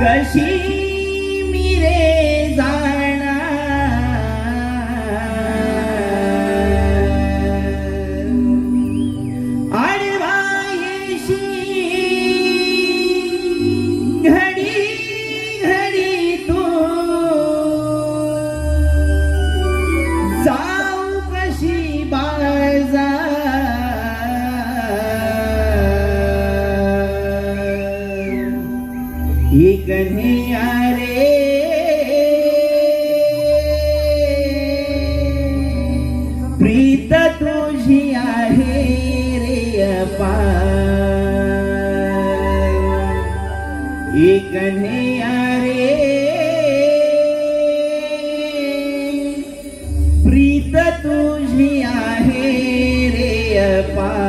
感心。कन्हैया रे। प्रीत तुझी आहे रे कन्हैया रे। प्रीत तुझी आहे रे अपा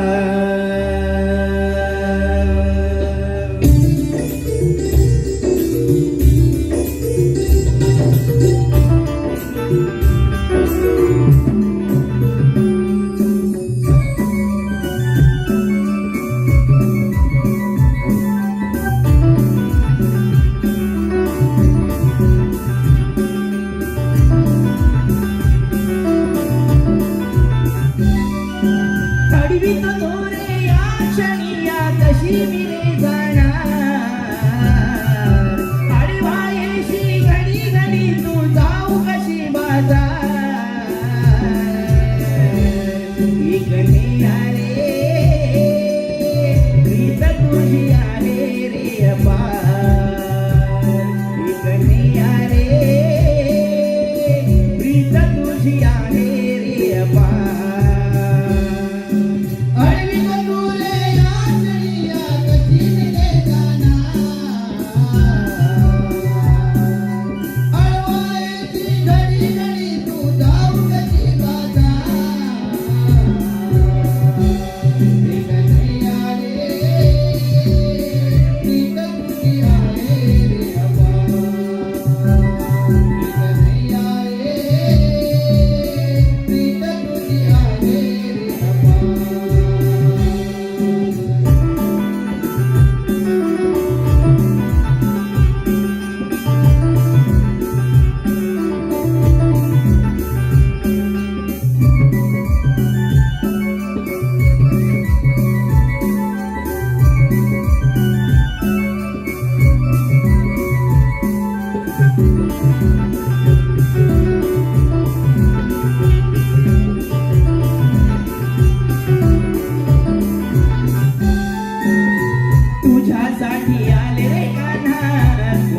तुझ्यासाठी आले कान्हा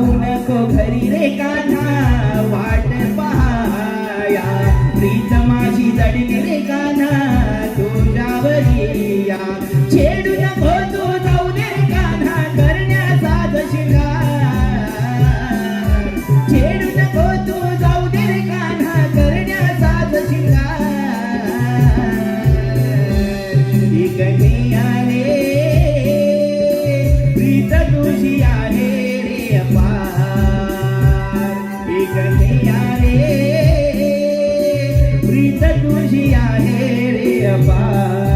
जाऊ नको घरी रे कान्हा वाट पहाया प्रीत माझी जडली रे कान्हा तुझी आहे रे अपार.